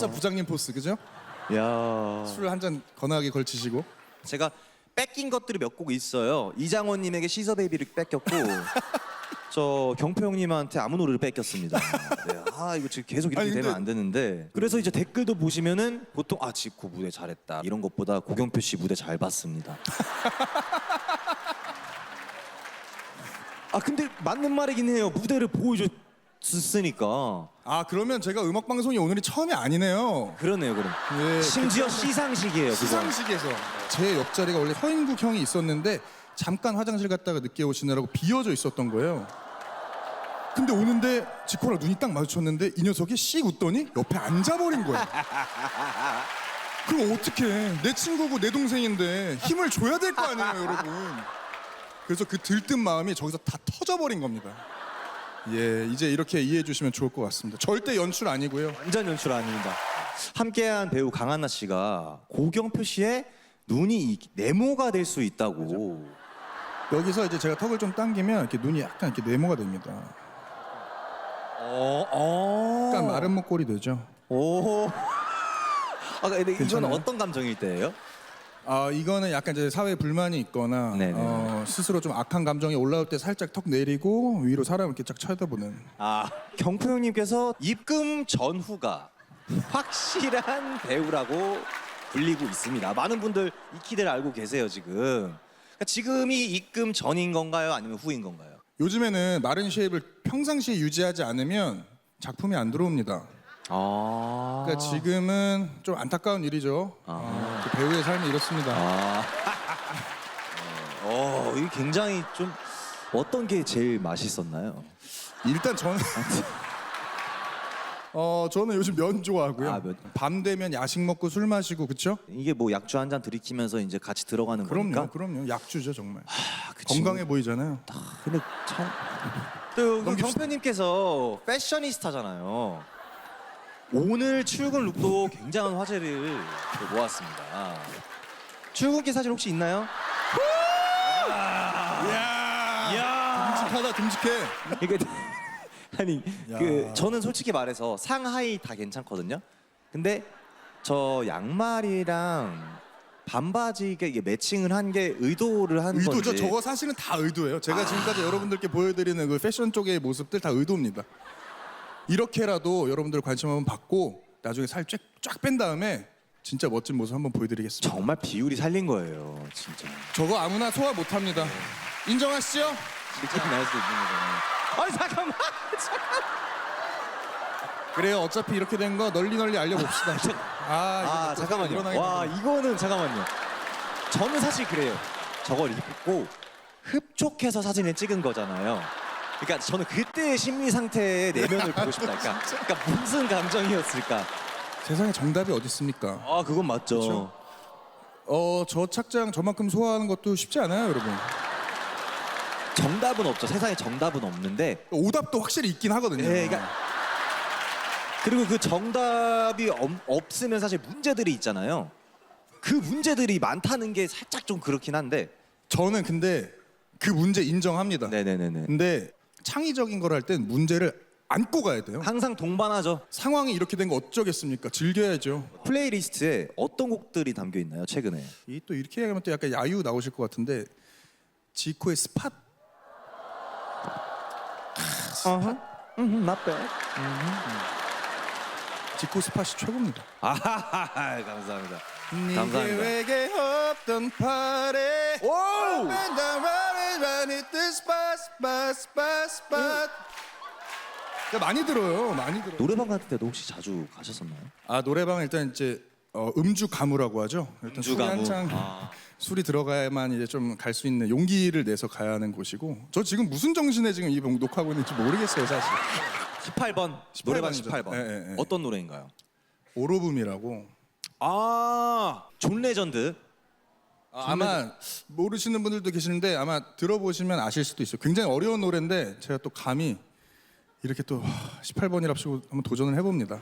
회사 부장님 포스 그죠? 야. 술 한잔 거나하게 걸치시고 제가 뺏긴 것들이 몇 곡 있어요. 이장원님에게 시서 베이비를 뺏겼고, 저 경표 형님한테 아무 노래를 뺏겼습니다. 네. 아 이거 지금 계속 이렇게 아니, 근데- 되면 안 되는데. 그래서 이제 댓글도 보시면은 보통 아 지코 무대 잘했다 이런 것보다 고경표 씨 무대 잘 봤습니다. 아 근데 맞는 말이긴 해요. 무대를 보여줬 으니까. 아 그러면 제가 음악 방송이 오늘이 처음이 아니네요. 그러네요, 그럼. 예, 심지어 시상식이에요. 그거. 시상식에서 제 옆자리가 원래 서인국 형이 있었는데 잠깐 화장실 갔다가 늦게 오시느라고 비어져 있었던 거예요. 근데 오는데 지코랑 눈이 딱 마주쳤는데 이 녀석이 씩 웃더니 옆에 앉아버린 거야. 그럼 어떡해. 내 친구고 내 동생인데 힘을 줘야 될 거 아니에요, 여러분. 그래서 그 들뜬 마음이 저기서 다 터져버린 겁니다. 예, 이제 이렇게 이해해 주시면 좋을 것 같습니다. 절대 연출 아니고요. 완전 연출 아닙니다. 함께한 배우 강한나 씨가 고경표 씨의 눈이 이- 네모가 될 수 있다고. 여기서 이제 제가 턱을 좀 당기면 이렇게 눈이 약간 이렇게 네모가 됩니다. 어, 어. 약간 마른 목골이 되죠. 오. 아, 근데 이건 괜찮아요? 어떤 감정일 때예요? 아 이거는 약간 이제 사회 불만이 있거나 네네. 어, 스스로 좀 악한 감정이 올라올 때 살짝 턱 내리고 위로 사람 이렇게 쫙 쳐다보는. 아, 경표 형님께서 입금 전후가 확실한 배우라고 불리고 있습니다. 많은 분들 익히들 알고 계세요 지금. 그러니까 지금이 입금 전인 건가요, 아니면 후인 건가요? 요즘에는 마른 쉐입을 평상시에 유지하지 않으면 작품이 안 들어옵니다. 아. 그러니까 지금은 좀 안타까운 일이죠. 어, 그 배우의 삶이 이렇습니다. 아. 어, 이게 굉장히 좀 어떤 게 제일 맛있었나요? 일단 저는 어 저는 요즘 면 좋아하고요. 아, 면. 밤 되면 야식 먹고 술 마시고 그쵸? 이게 뭐 약주 한 잔 들이키면서 이제 같이 들어가는 그럼요, 거니까. 그럼요. 약주죠 정말. 아, 그 건강해 보이잖아요. 친구- 근데 참. 또그 경표님께서 패셔니스타잖아요. 오늘 출근 룩도 굉장한 화제를 또 모았습니다. 출근길 사진 혹시 있나요? 이야, 이야. 듬직하다, 듬직해. 이게 아니 야. 그 저는 솔직히 말해서 상하이 다 괜찮거든요. 근데 저 양말이랑 반바지가 이게 매칭을 한 게 의도를 한 의도죠. 건지. 저거 사실은 다 의도예요. 제가 지금까지 여러분들께 보여드리는 그 패션 쪽의 모습들 다 의도입니다. 이렇게라도 여러분들 관심 한번 받고 나중에 살 쫙 뺀 다음에 진짜 멋진 모습 한번 보여드리겠습니다. 정말 비율이 살린 거예요, 진짜. 저거 아무나 소화 못합니다. 인정하시죠? 실제로 나올 수 있는 거잖아요. 아니 잠깐만. 그래요. 어차피 이렇게 된 거 널리 널리 알려봅시다. 아, 아 이게 또 잠깐만요. 일어나게 와 되네. 이거는 잠깐만요. 저는 사실 그래요. 저걸 입고 흡족해서 사진을 찍은 거잖아요. 그러니까 저는 그때의 심리 상태의 내면을 보고 싶다. 그러니까, 그러니까 무슨 감정이었을까? 세상에 정답이 어디 있습니까? 아 그건 맞죠. 그쵸? 어, 저 착장 저만큼 소화하는 것도 쉽지 않아요, 여러분. 정답은 없죠. 세상에 정답은 없는데. 오답도 확실히 있긴 하거든요. 예, 그러니까 그리고 그 정답이 없, 없으면 사실 문제들이 있잖아요. 그 문제들이 많다는 게 살짝 좀 그렇긴 한데. 저는 근데 그 문제 인정합니다. 네네네네. 근데 창의적인 걸 할 땐 문제를 안고 가야 돼요. 항상 동반하죠. 상황이 이렇게 된 거 어쩌겠습니까? 즐겨야죠. 플레이리스트에 어떤 곡들이 담겨 있나요? 최근에? 이 또 이렇게 얘기하면 또 약간 야유 나오실 것 같은데 지코의 스팟 어허. 음, bad. 지코 스팟이 최고입니다. 아하하, 감사합니다. 네 감사합니다. 계획에 없던 파래 오! 많이 들어요. 많이 들어. 노래방 같은 데도 혹시 자주 가셨었나요? 아 노래방 일단 이제 어, 음주 가무라고 하죠. 일단 음주 술이 가무. 한창 아. 술이 들어가야만 이제 좀 갈 수 있는 용기를 내서 가야 하는 곳이고 저 지금 무슨 정신에 지금 이 녹화하고 있는지 모르겠어요 사실. 18번. 노래방 18번 이죠. 18번. 예, 예, 예. 어떤 노래인가요? 오로붐이라고 아, 존 레전드. 아, 마 모르시는 분들도 계시는데 아마 들어보시면 아실 수도 있어요. 굉장히 어려운 노래인데 제가 또 감히 이렇게 또 18번이랍시고 한번 도전을 해봅니다.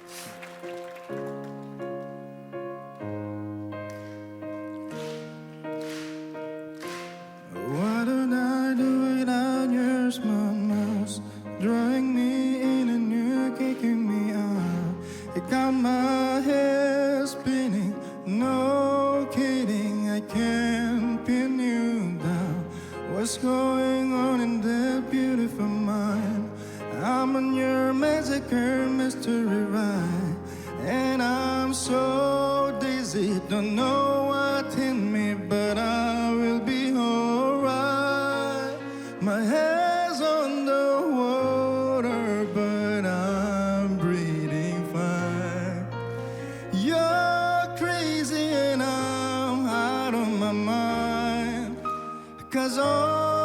To right. And I'm so dizzy, don't know what hit me, but I will be alright. My head's on the water, but I'm breathing fine. You're crazy, and I'm out of my mind. Cause all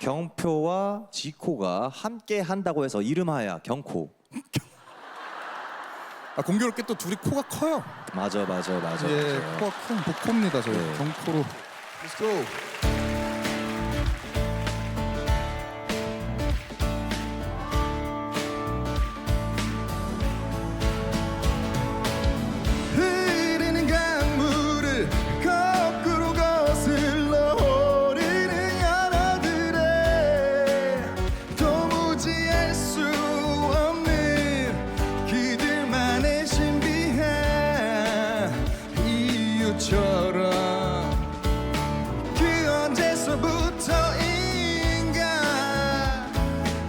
경표와 지코가 함께 한다고 해서 이름하여 경코. 아, 공교롭게 또 둘이 코가 커요. 맞아 맞아 맞아. 예, 맞아. 코가 큰 복코입니다 저희. 네. 경코로. Let's go.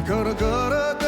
Gotta, gotta, gotta.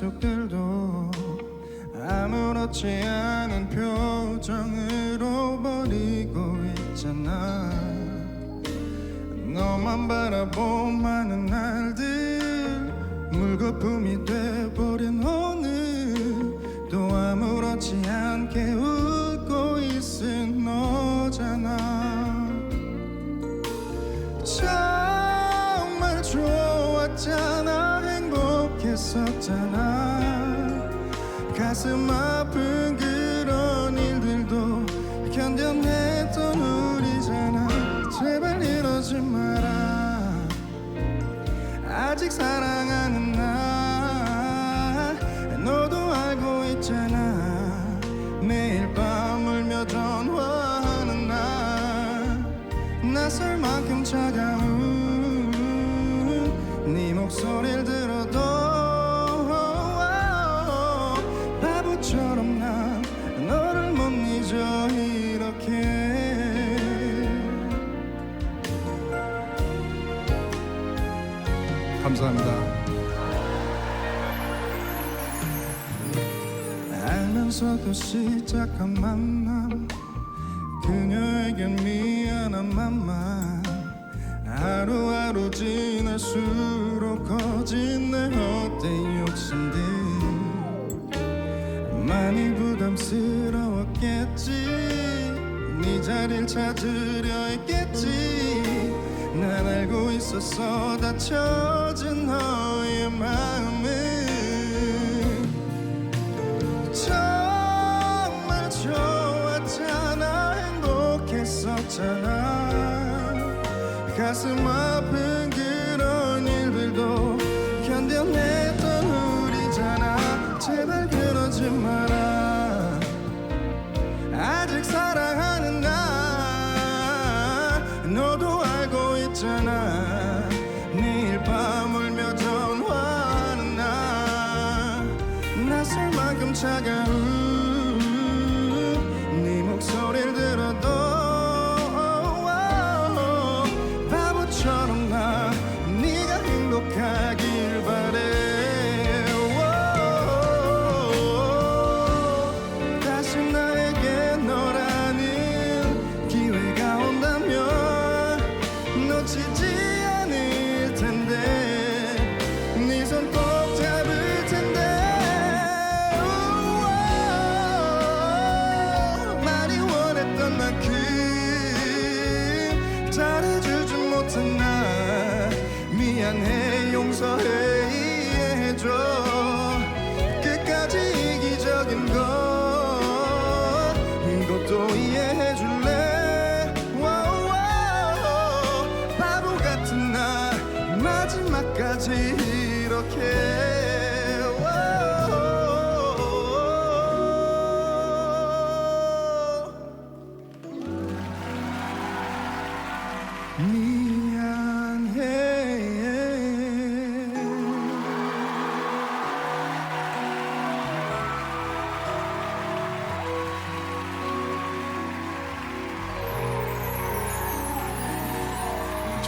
녀석들도 아무렇지 않은 표정으로 버리고 있잖아. 너만 바라보만은 날 들어도 어, 바보처럼 난 너를 못 잊어 이렇게 감사합니다. 알면서도 시작한 만남 그녀에겐 미안한 맘만 갈수록 커진 내 헛된 욕심들. 많이 부담스러웠겠지. 네 자리를 찾으려 했겠지. 난 알고 있었어 닫혀진 너의 마음 있잖아. 매일 밤 울며 전화하는 나 낯설 만큼 차가운 미안해 용서해 이해해줘. 끝까지 이기적인 것 이것도 이해해줄래? 와우, 바보 같은 나 마지막까지 이렇게. 와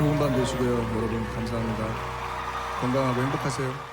좋은 밤 되시고요. 여러분 감사합니다. 건강하고 행복하세요